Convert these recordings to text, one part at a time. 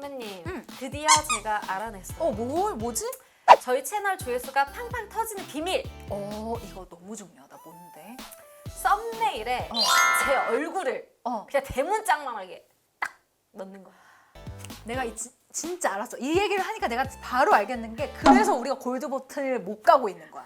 선배님, 응. 드디어 제가 알아냈어요. 어, 뭐, 뭐지? 저희 채널 조회수가 팡팡 터지는 비밀! 어, 이거 너무 중요하다. 뭔데? 썸네일에 어. 제 얼굴을 어, 그냥 대문짝만하게 딱 넣는 거예요. 내가 이, 지- 진짜 알았어. 이 얘기를 하니까 내가 바로 알겠는 게 그래서 우리가 골드 버튼을 못 가고 있는 거야.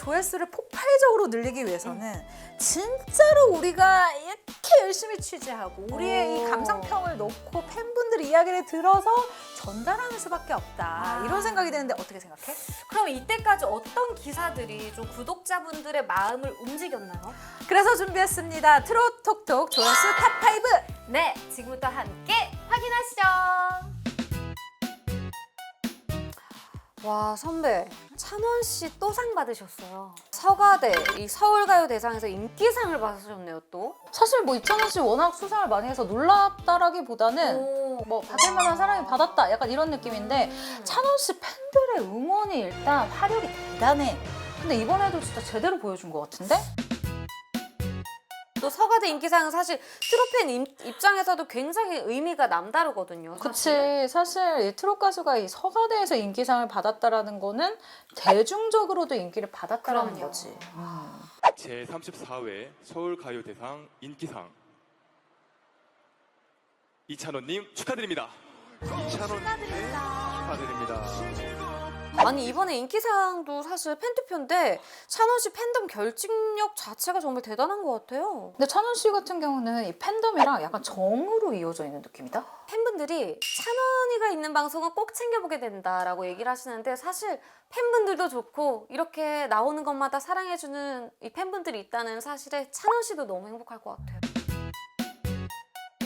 조회수를 폭발적으로 늘리기 위해서는 진짜로 우리가 이렇게 열심히 취재하고 우리의 이 오. 감상평을 넣고 팬분들의 이야기를 들어서 전달하는 수밖에 없다. 아. 이런 생각이 드는데 어떻게 생각해? 그럼 이때까지 어떤 기사들이 좀 구독자분들의 마음을 움직였나요? 그래서 준비했습니다. 트롯 톡톡 조회수 탑5! 네, 지금부터 함께 확인하시죠. 와 선배 찬원 씨 또 상 받으셨어요. 서가대 이 서울가요 대상에서 인기상을 받으셨네요 또. 사실 뭐 이찬원 씨 워낙 수상을 많이 해서 놀랍다라기보다는 오. 뭐 받을 만한 사랑이 받았다 약간 이런 느낌인데 찬원 씨 팬들의 응원이 일단 화력이 대단해. 근데 이번에도 진짜 제대로 보여준 것 같은데? 또 서가대 인기상은 사실 트로팬 임- 입장에서도 굉장히 의미가 남다르거든요. 사실. 그치 사실 이 트롯 가수가 이 서가대에서 인기상을 받았다라는 거는 대중적으로도 인기를 받았다라는 그럼요. 거지. 음. 제34회 서울 가요 대상 인기상 이찬원님 축하드립니다. 축하드립니다. 축하드립니다. 아니 이번에 인기상도 사실 팬투표인데 찬원 씨 팬덤 결집력 자체가 정말 대단한 것 같아요. 근데 찬원 씨 같은 경우는 이 팬덤이랑 약간 정으로 이어져 있는 느낌이다. 팬분들이 찬원이가 있는 방송은 꼭 챙겨보게 된다라고 얘기를 하시는데 사실 팬분들도 좋고 이렇게 나오는 것마다 사랑해주는 이 팬분들이 있다는 사실에 찬원 씨도 너무 행복할 것 같아요.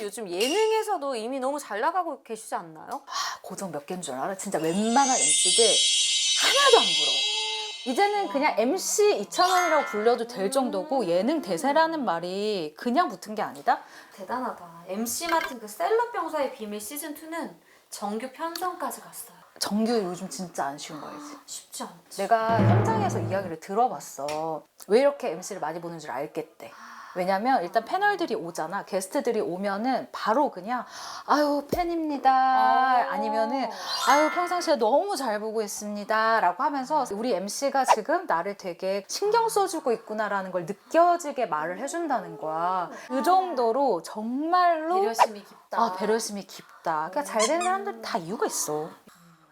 요즘 예능에서도 이미 너무 잘 나가고 계시지 않나요? 아, 고정 몇 개인 줄 알아? 진짜 웬만한 MC들 하나도 안 부러워. 이제는 그냥 MC 이찬원이라고 불려도 될 정도고 예능 대세라는 말이 그냥 붙은 게 아니다? 대단하다. MC 맡은 그 셀럽병사의 비밀 시즌 2는 정규 편성까지 갔어요. 정규 요즘 진짜 안 쉬운 거 알지? 쉽지 않지. 내가 현장에서 이야기를 들어봤어. 왜 이렇게 MC를 많이 보는 줄 알겠대. 왜냐면 일단 패널들이 오잖아. 게스트들이 오면은 바로 그냥 아유 팬입니다. 아니면은 아유 평상시에 너무 잘 보고 있습니다. 라고 하면서 우리 MC가 지금 나를 되게 신경 써주고 있구나라는 걸 느껴지게 말을 해준다는 거야. 그 정도로 정말로 배려심이 깊다. 아, 배려심이 깊다. 그러니까 잘 되는 사람들 다 이유가 있어.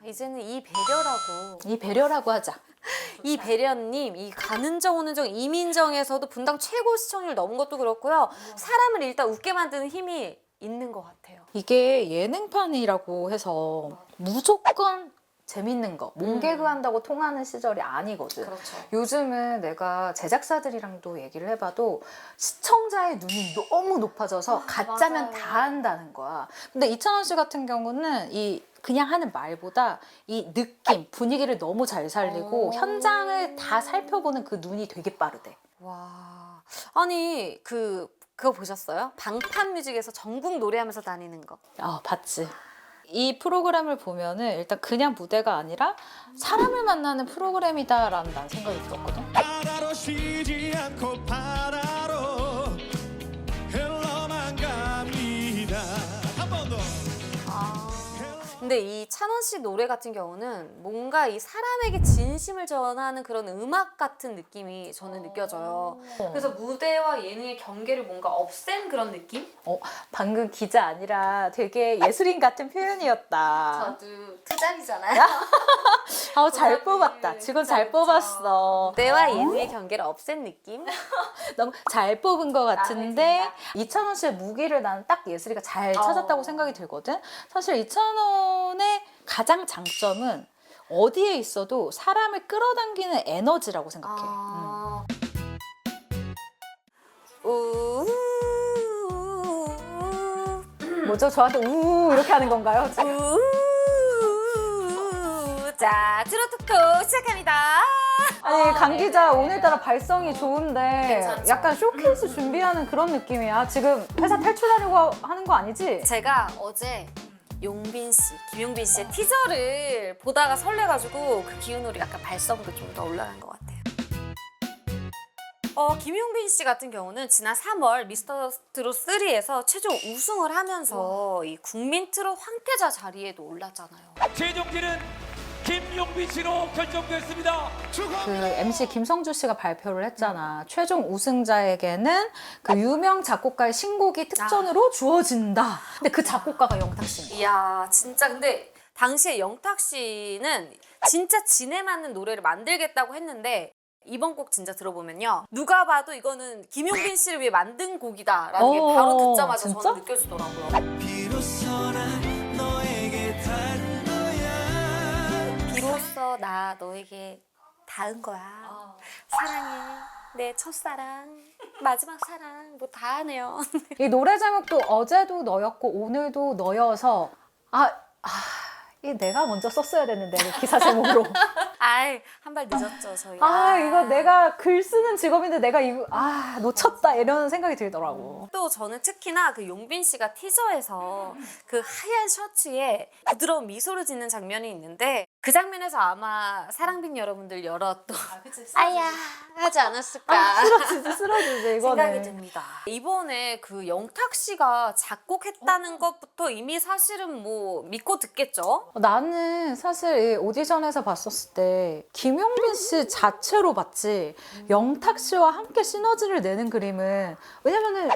이제는 이 배려라고 이 배려라고 하자. 이 배려님, 이 가는정 오는정 이민정에서도 분당 최고 시청률 넘은 것도 그렇고요. 사람을 일단 웃게 만드는 힘이 있는 것 같아요. 이게 예능판이라고 해서 무조건 재밌는 거, 몸개그 한다고 통하는 시절이 아니거든. 그렇죠. 요즘은 내가 제작사들이랑도 얘기를 해봐도 시청자의 눈이 너무 높아져서 가짜면 맞아요. 다 한다는 거야. 근데 이찬원 씨 같은 경우는 이 그냥 하는 말보다 이 느낌, 분위기를 너무 잘 살리고 오. 현장을 다 살펴보는 그 눈이 되게 빠르대. 와, 아니 그 그거 보셨어요? 방탄뮤직에서 전국 노래하면서 다니는 거. 아, 봤지. 이 프로그램을 보면은 일단 그냥 무대가 아니라 사람을 만나는 프로그램이다라는 난 생각이 들었거든. 바다로 쉬지 않고 바다 근데 이 찬원 씨 노래 같은 경우는 뭔가 이 사람에게 진심을 전하는 그런 음악 같은 느낌이 저는 느껴져요. 그래서 무대와 예능의 경계를 뭔가 없앤 그런 느낌? 어, 방금 기자 아니라 되게 예술인 같은 표현이었다. 저도 투잡이잖아요. 아우 잘 뽑았다. 지금 잘 뽑았어. 무대와 예능의 경계를 없앤 느낌? 너무 잘 뽑은 것 같은데 마음에 이찬원 씨의 무기를 나는 딱 예술이가 잘 어. 찾았다고 생각이 들거든. 사실 이찬원 의 가장 장점은 어디에 있어도 사람을 끌어당기는 에너지라고 생각해. 음. 아. 우. 뭐죠? 저한테 우 이렇게 하는 건가요? 우. 자, 트로트코 시작합니다. 아니 아, 강 기자 네네. 오늘따라 발성이 좋은데 괜찮죠? 약간 쇼케이스 준비하는 그런 느낌이야. 지금 회사 탈출하려고 하는 거 아니지? 제가 어제 용빈 씨, 김용빈 씨의 티저를 보다가 설레가지고 그 기운으로 약간 발성도 좀 더 올라간 것 같아요. 어, 김용빈 씨 같은 경우는 지난 3월 미스터 트롯 3에서 최종 우승을 하면서 이 국민 트롯 황태자 자리에도 올랐잖아요. 최종진은 김용빈 씨로 결정됐습니다. 그 MC 김성주 씨가 발표를 했잖아. 최종 우승자에게는 그 유명 작곡가의 신곡이 특전으로 주어진다. 근데 그 작곡가가 영탁 씨인 이야, 진짜 근데 당시에 영탁 씨는 진짜 진에 맞는 노래를 만들겠다고 했는데 이번 곡 진짜 들어보면요. 누가 봐도 이거는 김용빈 씨를 위해 만든 곡이다라는 게 어, 바로 듣자마자 진짜? 저는 느껴지더라고요. 비로소 비로소 나 너에게 닿은 거야. 사랑해. 내 첫사랑. 마지막 사랑. 뭐 다 하네요. 이 노래 제목도 어제도 너였고 오늘도 너여서 아, 아, 이 내가 먼저 썼어야 됐는데 기사 제목으로. 아이, 한 발 늦었죠, 저희가. 아 이거 내가 글 쓰는 직업인데 내가 이거 아 놓쳤다 이런 생각이 들더라고. 또 저는 특히나 그 용빈 씨가 티저에서 그 하얀 셔츠에 부드러운 미소를 짓는 장면이 있는데 그 장면에서 아마 사랑빈 여러분들 여러 또 아야. 하지 않았을까. 쓰러지지 쓰러지지 생각이 이거는. 듭니다. 이번에 그 영탁 씨가 작곡했다는 것부터 이미 사실은 뭐 믿고 듣겠죠. 어, 나는 사실 이 오디션에서 봤었을 때 김용빈 씨 자체로 봤지. 영탁 씨와 함께 시너지를 내는 그림은 왜냐면은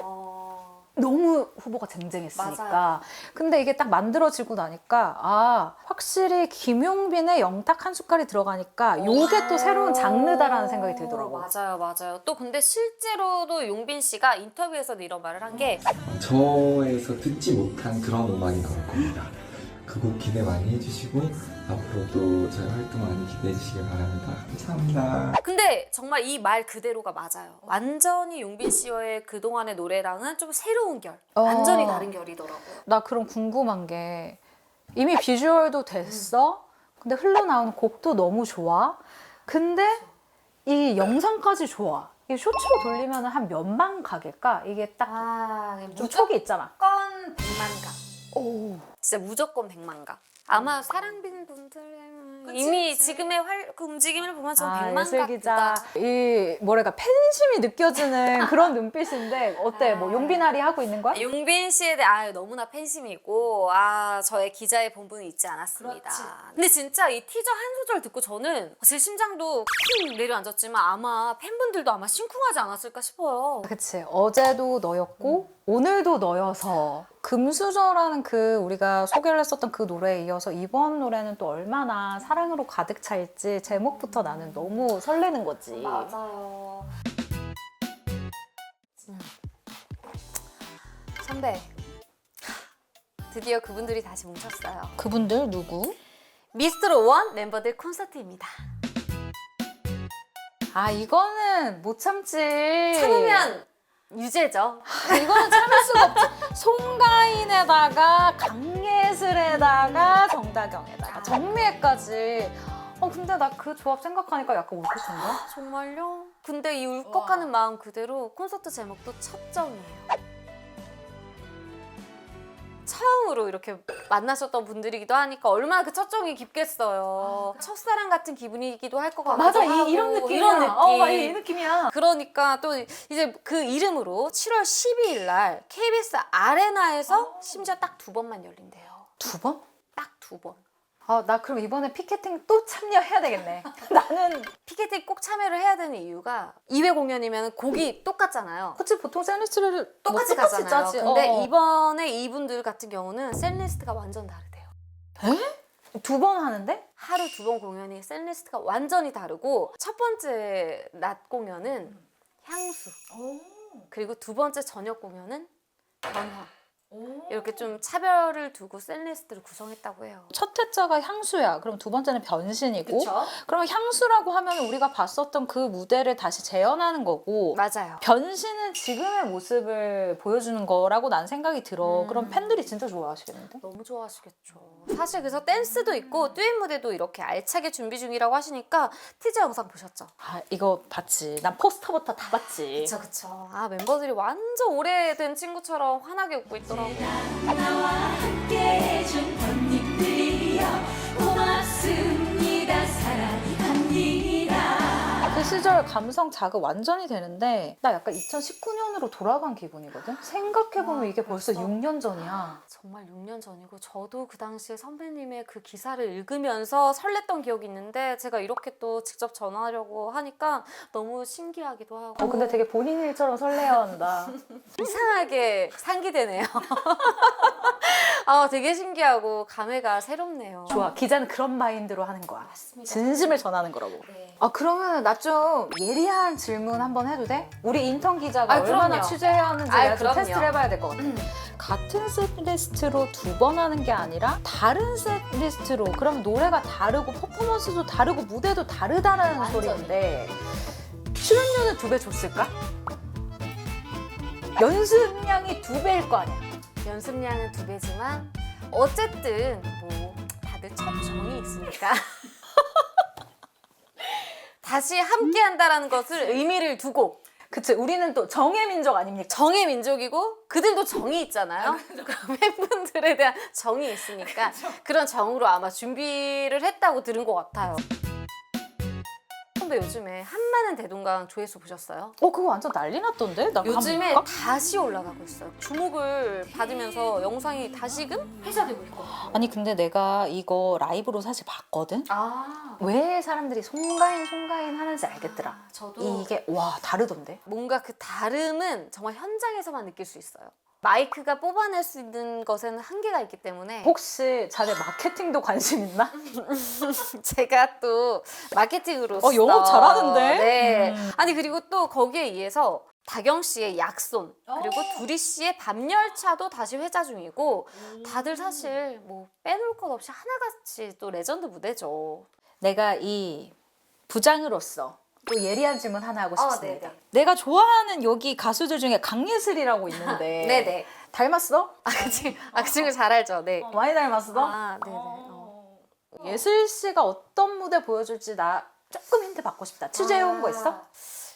너무 후보가 쟁쟁했으니까. 맞아요. 근데 이게 딱 만들어지고 나니까 아 확실히 김용빈의 영탁 한 숟갈이 들어가니까 요게 또 새로운 장르다라는 생각이 들더라고. 맞아요, 맞아요. 또 근데 실제로도 용빈 씨가 인터뷰에서도 이런 말을 한 게 저에서 듣지 못한 그런 음악이 나올 겁니다. 그 곡 기대 많이 해주시고 앞으로도 저희 활동 많이 기대해 주시길 바랍니다. 감사합니다. 근데 정말 이 말 그대로가 맞아요. 완전히 용빈 씨의 그동안의 노래랑은 좀 새로운 결, 어. 완전히 다른 결이더라고요. 나 그럼 궁금한 게 이미 비주얼도 됐어. 근데 흘러나오는 곡도 너무 좋아. 근데 이 영상까지 좋아. 이 쇼츠로 돌리면 한 몇만 가겠까? 이게 딱 아, 좀 촉이 있잖아. 무조건 100만 가. 오. 진짜 무조건 100만 가. 아마 사랑빈 분들 이미 지금의 활, 그 움직임을 보면 전 아, 100만 예슬 가. 기자. 이 뭐랄까 팬심이 느껴지는 그런 눈빛인데 어때? 뭐 용비나리 하고 있는 거야? 용빈 씨에 대해 아, 너무나 팬심이고 아 저의 기자의 본분은 잊지 않았습니다. 근데 진짜 이 티저 한 소절 듣고 저는 제 심장도 쿵 내려앉았지만 아마 팬분들도 아마 심쿵하지 않았을까 싶어요. 그치. 어제도 너였고 오늘도 너여서 금수저라는 그 우리가 소개를 했었던 그 노래에 이어서 이번 노래는 또 얼마나 사랑으로 가득 차일지 제목부터 나는 너무 설레는 거지. 맞아요. 음. 선배, 드디어 그분들이 다시 뭉쳤어요. 그분들 누구? 미스트로 원 멤버들 콘서트입니다. 아 이거는 못 참지. 참으면 유죄죠. 아, 이거는 참을 수가 없지. 송가인에다가 강예슬에다가 정다경에다가 정미애까지. 어 근데 나 그 조합 생각하니까 약간 울컥한데. 정말요? 근데 이 울컥하는 마음 그대로 콘서트 제목도 첩정이에요. 처음으로 이렇게 만나셨던 분들이기도 하니까 얼마나 그 첫정이 깊겠어요. 첫사랑 같은 기분이기도 할 것 같기도 맞아 이, 이런 느낌이야. 이런 느낌. 어, 맞아, 이 느낌이야. 그러니까 또 이제 그 이름으로 7월 12일 날 KBS 아레나에서 심지어 딱 두 번만 열린대요. 두 번? 딱 두 번. 아 나 그럼 이번에 피켓팅 또 참여해야 되겠네. 나는 피켓팅 꼭 참여를 해야 되는 이유가 2회 공연이면 곡이 똑같잖아요. 그치 보통 샌드위치를 똑같이 뭐 똑같이 가잖아요. 짜지. 근데 어. 이번에 이분들 같은 경우는 셀리스트가 완전 다르대요. 두번 하는데? 하루 두 번 공연이 셀리스트가 완전히 다르고 첫 번째 낮 공연은 향수 그리고 두 번째 저녁 공연은 변화 이렇게 좀 차별을 두고 셀리스트를 구성했다고 해요. 첫 회자가 향수야. 그럼 두 번째는 변신이고. 그쵸? 그러면 향수라고 하면 우리가 봤었던 그 무대를 다시 재현하는 거고. 맞아요. 변신은 지금의 모습을 보여주는 거라고 난 생각이 들어. 음. 그럼 팬들이 진짜 좋아하시겠는데? 너무 좋아하시겠죠. 사실 그래서 댄스도 있고 듀엣 무대도 이렇게 알차게 준비 중이라고 하시니까 티저 영상 보셨죠? 아 이거 봤지. 난 포스터부터 다 봤지. 그쵸 그쵸. 아 멤버들이 완전 오래된 친구처럼 환하게 웃고 있 더라고요. 나와 함께 해준 언니들이여 시절 감성 자극 완전히 되는데 나 약간 2019년으로 돌아간 기분이거든. 생각해 보면 와, 이게 벌써 벌써? 6년 전이야. 정말 6년 전이고 저도 그 당시에 선배님의 그 기사를 읽으면서 설렜던 기억이 있는데 제가 이렇게 또 직접 전화하려고 하니까 너무 신기하기도 하고 어 근데 되게 본인 일처럼 설레어한다. 이상하게 상기되네요. 아, 되게 신기하고 감회가 새롭네요. 좋아. 기자는 그런 마인드로 하는 거야. 맞습니다. 진심을 전하는 거라고. 네. 아 그러면 나좀 예리한 질문 한번 해도 돼? 우리 인턴 기자가 아, 얼마나 그럼요. 취재해야 하는지 아이, 내가 좀 그럼요. 테스트를 해봐야 될 것 같아. 같은 세트리스트로 두 번 하는 게 아니라 다른 세트리스트로 그럼 노래가 다르고 퍼포먼스도 다르고 무대도 다르다는 완전히. 소리인데 출연료는 두 배 줬을까? 연습량이 두 배일 거 아니야. 연습량은 두 배지만 어쨌든 뭐 다들 첫 정이 있으니까 다시 함께 한다라는 것을 의미를 두고 그치 우리는 또 정의 민족 아닙니까? 정의 민족이고 그들도 정이 있잖아요. 그럼 팬분들에 대한 정이 있으니까 그런 정으로 아마 준비를 했다고 들은 것 같아요. 선배 요즘에 한마는 대동강 조회수 보셨어요? 어 그거 완전 난리 났던데? 나 요즘에 가볼까? 다시 올라가고 있어요. 주목을 받으면서 영상이 다시금 회자되고 있거든요. 아니 근데 내가 이거 라이브로 사실 봤거든? 아, 왜 사람들이 송가인 송가인 하는지 알겠더라. 저도 이게 와 다르던데. 뭔가 그 다름은 정말 현장에서만 느낄 수 있어요. 마이크가 뽑아낼 수 있는 것에는 한계가 있기 때문에 혹시 자네 마케팅도 관심 있나? 제가 또 마케팅으로서 어, 영업 잘하는데? 네. 음. 아니 그리고 또 거기에 의해서 다경 씨의 약손 그리고 두리 씨의 밤열차도 다시 회자 중이고 다들 사실 뭐 빼놓을 것 없이 하나같이 또 레전드 무대죠. 내가 이 부장으로서 또 예리한 질문 하나 하고 어, 싶습니다. 네네. 내가 좋아하는 여기 가수들 중에 강예슬이라고 있는데 네네. 닮았어? 아, 그 친구, 아, 그 친구 잘 알죠. 네. 어, 많이 닮았어? 아, 네네. 어. 예슬 씨가 어떤 무대 보여줄지 나 조금 힌트 받고 싶다. 취재해 온 거 있어? 아,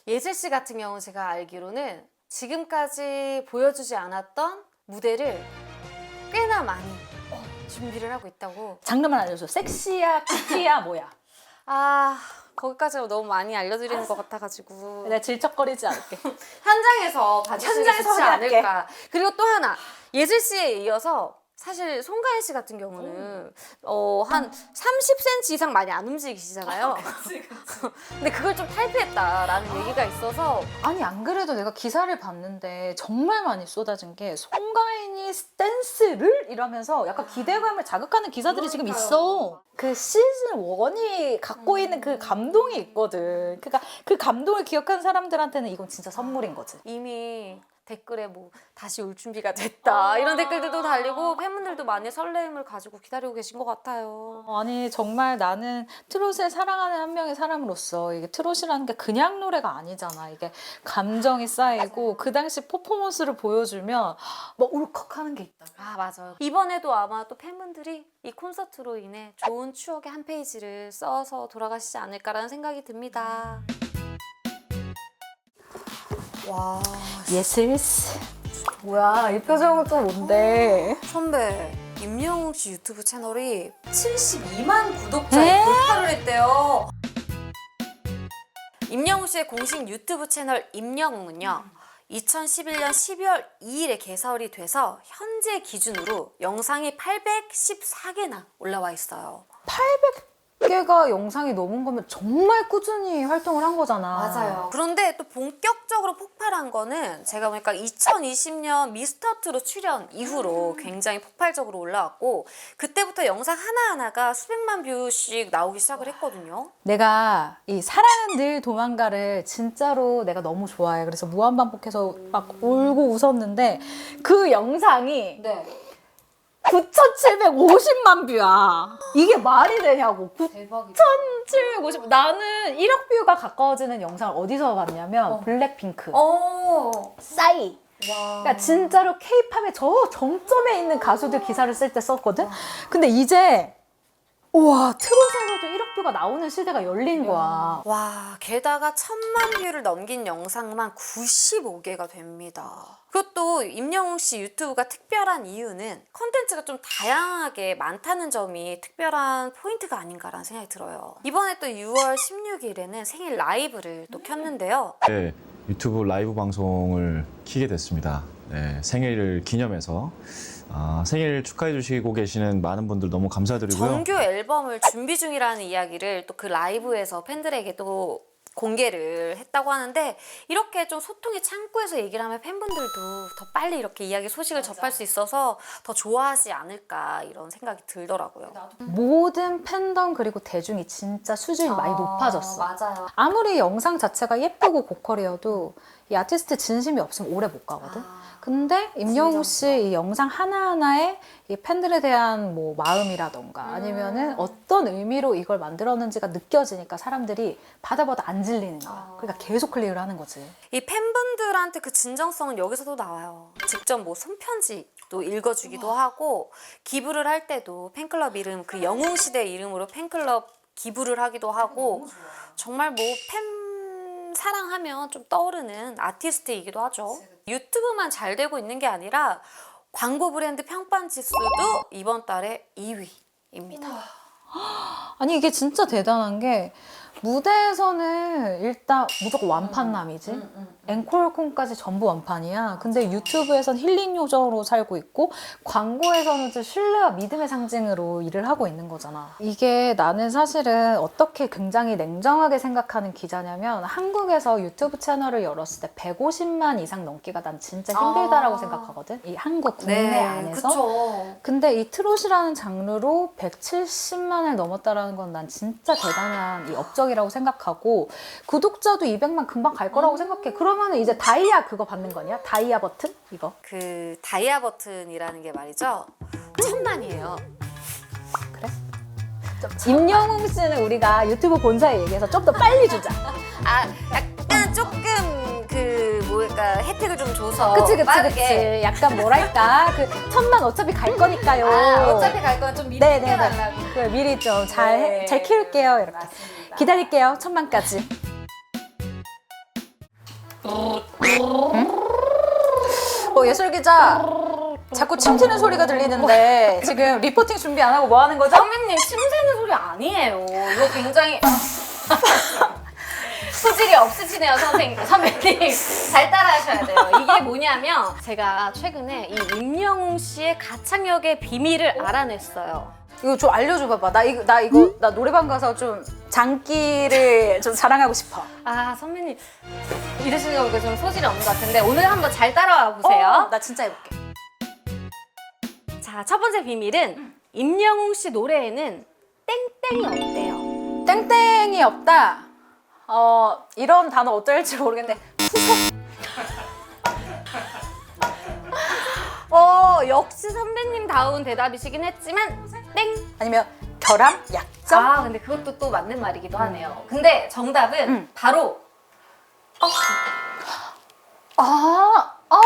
예슬 씨 같은 경우 제가 알기로는 지금까지 보여주지 않았던 무대를 꽤나 많이 어, 준비를 하고 있다고. 장르만 알려줘. 섹시야, 큐티야, 뭐야? 아 거기까지 너무 많이 알려드리는 것 같아가지고 내가 질척거리지 않을게. 현장에서 봐주시는 게 현장에서 좋지 확인할게. 않을까. 그리고 또 하나 예슬 씨에 이어서 사실 송가인 씨 같은 경우는 어, 한 30cm 이상 많이 안 움직이시잖아요. 근데 그걸 좀 탈피했다라는 얘기가 있어서 아니 안 그래도 내가 기사를 봤는데 정말 많이 쏟아진 게 송가인이 댄스를 이러면서 약간 기대감을 자극하는 기사들이 지금 있어. 그 시즌 1이 갖고 있는 그 감동이 있거든. 그러니까 그 감동을 기억하는 사람들한테는 이건 진짜 선물인 거지. 이미 댓글에 뭐 다시 올 준비가 됐다 이런 댓글들도 달리고 팬분들도 많이 설레임을 가지고 기다리고 계신 것 같아요. 아니 정말 나는 트롯을 사랑하는 한 명의 사람으로서 이게 트롯이라는 게 그냥 노래가 아니잖아. 이게 감정이 쌓이고 그 당시 퍼포먼스를 보여주면 뭐 울컥하는 게 있다. 아 맞아요. 이번에도 아마 또 팬분들이 이 콘서트로 인해 좋은 추억의 한 페이지를 써서 돌아가시지 않을까라는 생각이 듭니다. 와 예슬스. 뭐야 이 표정은 또 뭔데? 선배 임영웅 씨 유튜브 채널이 72만 구독자에 돌파를 했대요. 임영웅 씨의 공식 유튜브 채널 임영웅은요. 2011년 12월 2일에 개설이 돼서 현재 기준으로 영상이 814개나 올라와 있어요. 개가 영상이 넘은 거면 정말 꾸준히 활동을 한 거잖아. 그런데 또 본격적으로 폭발한 거는 제가 보니까 2020년 미스터 트롯 출연 이후로 굉장히 폭발적으로 올라왔고 그때부터 영상 하나하나가 수백만 뷰씩 나오기 시작을 했거든요. 내가 이 사랑은 늘 도망가를 진짜로 내가 너무 좋아해. 그래서 무한반복해서 막 울고 웃었는데 그 영상이 네. 9,750만 뷰야. 이게 말이 되냐고. 대박이다. 9,750. 나는 1억 뷰가 가까워지는 영상을 어디서 봤냐면 블랙핑크, 어. 싸이. 와. 그러니까 진짜로 케이팝의 저 정점에 있는 가수들 기사를 쓸 때 썼거든. 근데 이제 우와 트롯에서도 1억 뷰가 나오는 시대가 열린 거야. 와, 게다가 천만 뷰를 넘긴 영상만 95개가 됩니다. 그것도 임영웅 씨 유튜브가 특별한 이유는 컨텐츠가 좀 다양하게 많다는 점이 특별한 포인트가 아닌가라는 생각이 들어요. 이번에 또 6월 16일에는 생일 라이브를 또 켰는데요. 네, 유튜브 라이브 방송을 키게 됐습니다. 네, 생일을 기념해서 아, 생일 축하해 주시고 계시는 많은 분들 너무 감사드리고요. 정규 앨범을 준비 중이라는 이야기를 또 그 라이브에서 팬들에게 또 공개를 했다고 하는데 이렇게 좀 소통의 창구에서 얘기를 하면 팬분들도 더 빨리 이렇게 이야기 소식을 접할 수 있어서 더 좋아하지 않을까 이런 생각이 들더라고요. 모든 팬덤 그리고 대중이 진짜 수준이 많이 높아졌어. 아, 맞아요. 아무리 영상 자체가 예쁘고 고퀄이어도 이 아티스트 진심이 없으면 오래 못 가거든. 아, 근데 임영웅 씨 이 영상 하나하나에 이 팬들에 대한 뭐 마음이라던가 아니면은 어떤 의미로 이걸 만들었는지가 느껴지니까 사람들이 받아 봐도 안 질리는 거야. 그러니까 계속 클릭을 하는 거지. 이 팬분들한테 그 진정성은 여기서도 나와요. 직접 뭐 손편지도 읽어주기도 하고 기부를 할 때도 팬클럽 이름 그 영웅 시대 이름으로 팬클럽 기부를 하기도 하고 정말 뭐 팬 사랑하면 좀 떠오르는 아티스트이기도 하죠. 유튜브만 잘 되고 있는 게 아니라 광고 브랜드 평판 지수도 이번 달에 2위입니다. 아니 이게 진짜 대단한 게 무대에서는 일단 무조건 완판남이지. 앵콜콘까지 전부 완판이야. 근데 유튜브에선 힐링 요정으로 살고 있고 광고에서는 이제 신뢰와 믿음의 상징으로 일을 하고 있는 거잖아. 이게 나는 사실은 어떻게 굉장히 냉정하게 생각하는 기자냐면 한국에서 유튜브 채널을 열었을 때 150만 이상 넘기가 난 진짜 힘들다라고 아. 생각하거든. 이 한국 국내 안에서. 그쵸. 근데 이 트롯이라는 장르로 170만을 넘었다라는 건 난 진짜 대단한 이 업적 이라고 생각하고 구독자도 200만 금방 갈 거라고 생각해. 그러면은 이제 다이아 그거 받는 거냐? 다이아 버튼? 이거. 그 다이아 버튼이라는 게 말이죠. 천만이에요. 그래? 임영웅 씨는 우리가 유튜브 본사에 얘기해서 좀 더 빨리 주자. 아 약간 조금 그 뭐랄까 혜택을 좀 줘서 그치 그치 빠르게. 그치. 약간 뭐랄까 그 천만 어차피 갈 거니까요. 아, 어차피 갈 거면 좀 미리 네네네. 해달라고. 그 미리 좀 잘 네. 잘 키울게요 이렇게. 맞습니다. 기다릴게요 천만까지. 어 예술 기자 자꾸 침 튀는 소리가 들리는데 지금 리포팅 준비 안 하고 뭐 하는 거죠? 선배님 침새는 소리 아니에요. 이거 굉장히 소질이 없으시네요, 선생님. 선배님. 잘 따라하셔야 돼요. 이게 뭐냐면 제가 최근에 이 임영웅 씨의 가창력의 비밀을 알아냈어요. 이거 좀 알려줘 봐봐. 나 이거 나 이거 나 노래방 가서 좀 장기를 좀 자랑하고 싶어. 아, 선배님. 이러시는 거 보니까 좀 소질이 없는 것 같은데 오늘 한번 잘 따라와 보세요. 어, 나 진짜 해볼게. 자, 첫 번째 비밀은 임영웅 씨 노래에는 땡땡이 없대요. 땡땡이 없다. 어 이런 단어 어떨지 모르겠는데 어, 역시 선배님 다운 대답이시긴 했지만 땡. 아니면 결함, 약점. 아, 근데 그것도 또 맞는 말이기도 하네요. 근데 정답은 음. 바로 아, 아,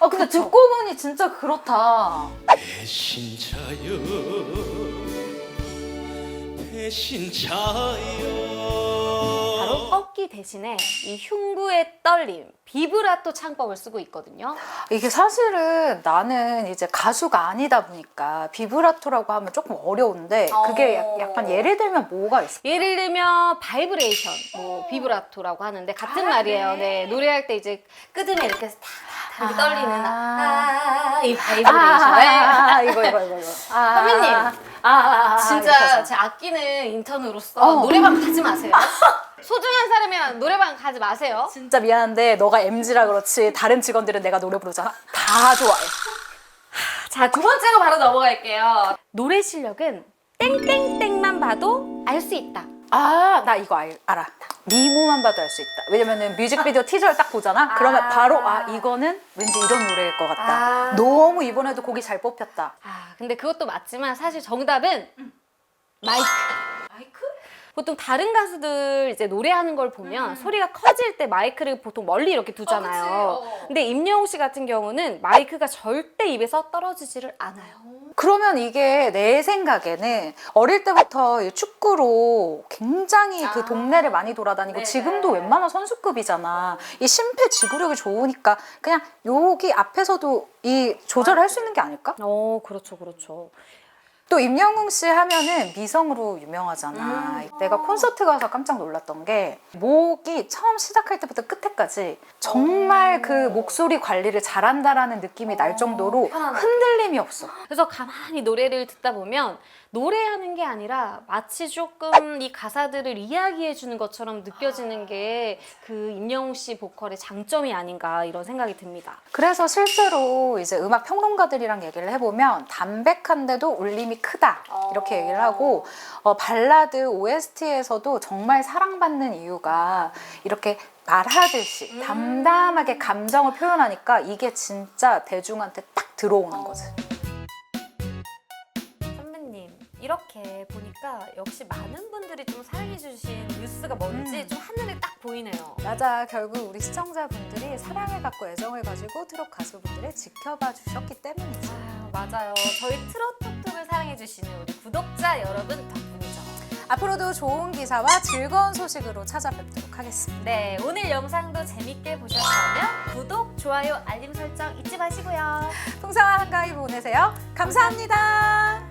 아 근데 듣고 보니 진짜 그렇다. 배신자여 배신자여 바로 꺾기 대신에 이 흉부의 떨림, 비브라토 창법을 쓰고 있거든요. 이게 사실은 나는 이제 가수가 아니다 보니까 비브라토라고 하면 조금 어려운데 그게 어. 약- 약간 예를 들면 뭐가 있어? 예를 들면 바이브레이션, 뭐 비브라토라고 하는데 같은 말이에요. 네, 노래할 때 이제 끄듬에 이렇게 탁 이렇게 아. 떨리는 아, 이 바이브레이션. 아, 이거 이거 이거 이거. 아, 선배님, 아, 아, 아, 진짜 이렇게 해서. 제 아끼는 인턴으로서 어. 노래방 가지 마세요. 소중한 사람이랑 노래방 가지 마세요. 진짜 미안한데 너가 MG라 그렇지 다른 직원들은 내가 노래 부르잖아 다 좋아해. 자, 두 번째로 바로 넘어갈게요. 노래 실력은 땡땡땡만 봐도 알 수 있다. 아, 나 이거 알, 알아. 미모만 봐도 알 수 있다. 왜냐면은 뮤직비디오 티저를 딱 보잖아. 그러면 아. 바로 아 이거는 왠지 이런 노래일 것 같다. 아. 너무 이번에도 곡이 잘 뽑혔다. 아, 근데 그것도 맞지만 사실 정답은 마이크. 마이크? 보통 다른 가수들 이제 노래하는 걸 보면 음. 소리가 커질 때 마이크를 보통 멀리 이렇게 두잖아요. 근데 임영웅 씨 같은 경우는 마이크가 절대 입에서 떨어지지를 않아요. 그러면 이게 내 생각에는 어릴 때부터 이 축구로 굉장히 그 아. 동네를 많이 돌아다니고 네네. 지금도 웬만한 선수급이잖아. 이 심폐 지구력이 좋으니까 그냥 여기 앞에서도 이 조절할 수 있는 게 아닐까? 어, 그렇죠, 그렇죠. 또 임영웅 씨 하면은 미성으로 유명하잖아. 음. 내가 콘서트 가서 깜짝 놀랐던 게 목이 처음 시작할 때부터 끝에까지 정말 그 목소리 관리를 잘한다라는 느낌이 날 정도로. 흔들림이 없어. 그래서 가만히 노래를 듣다 보면 노래하는 게 아니라 마치 조금 이 가사들을 이야기해 주는 것처럼 느껴지는 게 그 임영웅 씨 보컬의 장점이 아닌가 이런 생각이 듭니다. 그래서 실제로 이제 음악 평론가들이랑 얘기를 해보면 담백한데도 울림이 크다 이렇게 얘기를 하고 어, 발라드 OST에서도 정말 사랑받는 이유가 이렇게 말하듯이 담담하게 감정을 표현하니까 이게 진짜 대중한테 딱 들어오는 거지. 이렇게 보니까 역시 많은 분들이 좀 사랑해 주신 뉴스가 뭔지 음. 좀 하늘에 딱 보이네요. 맞아. 결국 우리 시청자분들이 사랑을 갖고 애정을 가지고 트롯 가수분들을 지켜봐 주셨기 때문이지. 아, 맞아요. 저희 트롯 톡톡을 사랑해 주시는 우리 구독자 여러분 덕분이죠. 앞으로도 좋은 기사와 즐거운 소식으로 찾아뵙도록 하겠습니다. 네, 오늘 영상도 재밌게 보셨다면 구독, 좋아요, 알림 설정 잊지 마시고요. 풍성한 한가위 보내세요. 감사합니다.